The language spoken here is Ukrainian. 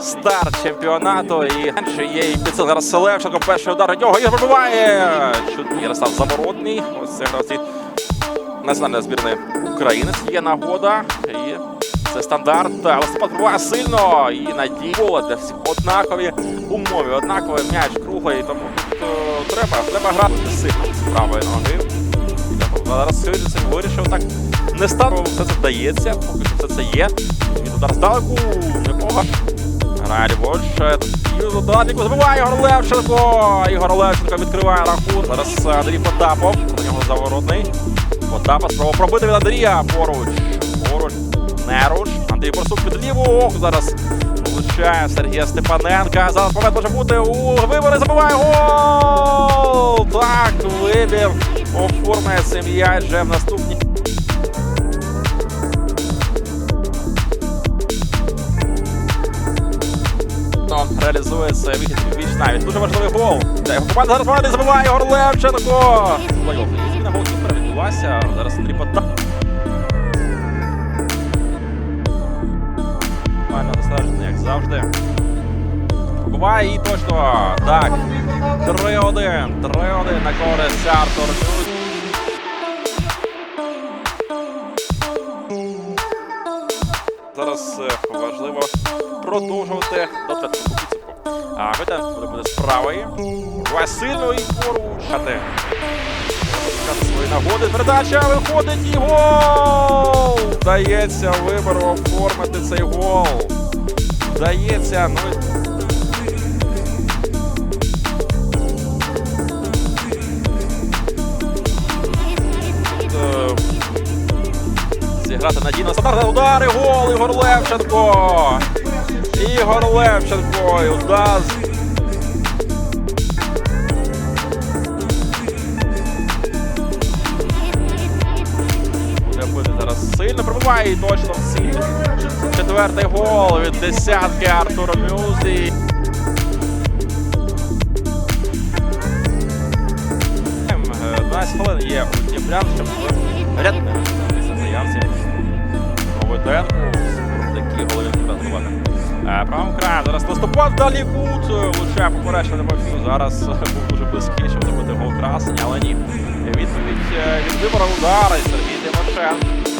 старт чемпіонату. І ще є і підсил. Зараз Селевченко. Перший удар від нього. І пробиває. Чудний Ярослав Замородний. Ось це гравці національної збірної України. Є нагода. І це стандарт. Листопад пробиває сильно. І надій для всіх однакові умови. Однаковий м'яч круглий. Тому тут е, треба, треба грати сильно з правої ноги. Зараз Сирицин вирішив так не стало. Все це вдається, поки що все це є. Він удар здалеку, непогано. Грає ліворуч. І додатнику забиває Ігор Левченко. Ігор Левченко відкриває рахунок. Зараз Андрій Потапов. Про нього заворотний. Потапов спробував пробити від Андрія. Поруч. Поруч. Неруч. Андрій Борсук під ліву. Ох, зараз влучає Сергія Степаненка. Зараз момент може бути у вибори. Забиває гол! Так, вибір оформляє цей м'яч вже в наступній. Реалізується вихід віч навіть. Дуже важливий гол. Команда зараз команда забиває Ігор Левченко. Плей-офф. Зміна голкіпера відбулася. Зараз Андрій Потап. Нормально достатньо, як завжди. Буває і точно. Так. 3-1. 3-1 на користь Артур. Зараз е, важливо продовжувати до А Гайда буде з правої. Васильно порушати. Свої нагоди. Передача виходить і гол! Вдається вибору оформити цей гол. Вдається. Ну, е, зіграти надійно стандартний удар і гол Ігор Левченко. Ігор Левченко і удар. Буде зараз сильно пробиває і точно в ціль. Четвертий гол від десятки Артура Мюзі. 12 хвилин є у Дніпрян, щоб рятувати заявці. Новиденку, такі голові підготувати. Правим краєм, зараз наступав далі кут, влучає не Тимофій. Зараз був дуже близький, щоб забити гол красень, але ні. Відповідь е, від вибору і Сергій Тимошенко.